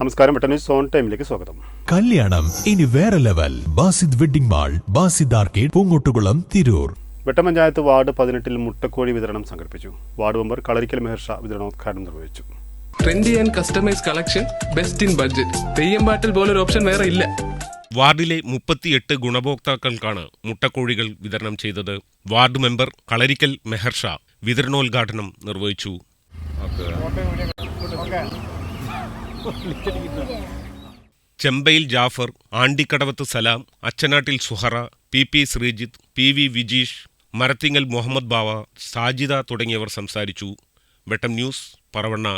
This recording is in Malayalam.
നമസ്കാരം ന്യൂസ് ഓൺ ടൈമിലേക്ക് സ്വാഗതം. കല്യാണം ഇനി വേറെ level. Basid wedding mall Basid arcade Poongottukulam Tirur. വെട്ടപഞ്ചായത്ത് ward പതിനെട്ടിൽ മുട്ടക്കോഴി വിതരണം സംഘടിപ്പിച്ചു. വാർഡ് മെമ്പർ കളരിക്കൽ മഹർഷ വിതരണോദ്ഘാടനം നിർവഹിച്ചു. Trendy and customise collection best in budget. Theyyam പാട്ടിൽ പോലൊരു ഓപ്ഷൻ വേറെ ഇല്ല. വാർഡിലെ മുപ്പത്തിയെട്ട് ഗുണഭോക്താക്കൾക്കാണ് മുട്ടക്കോഴികൾ വിതരണം ചെയ്തത് വാർഡ് മെമ്പർ കളരിക്കൽ മെഹർഷ വിതരണോദ്ഘാടനം നിർവഹിച്ചു. Chembayil Jafar Andikkadavath Salam Achanattil Suhara P P Sreejith P V Vijeesh Marathingal Muhammad Bava Sajida തുടങ്ങിയവർ സംസാരിച്ചു. വെട്ടം ന്യൂസ് പറവണ്ണ.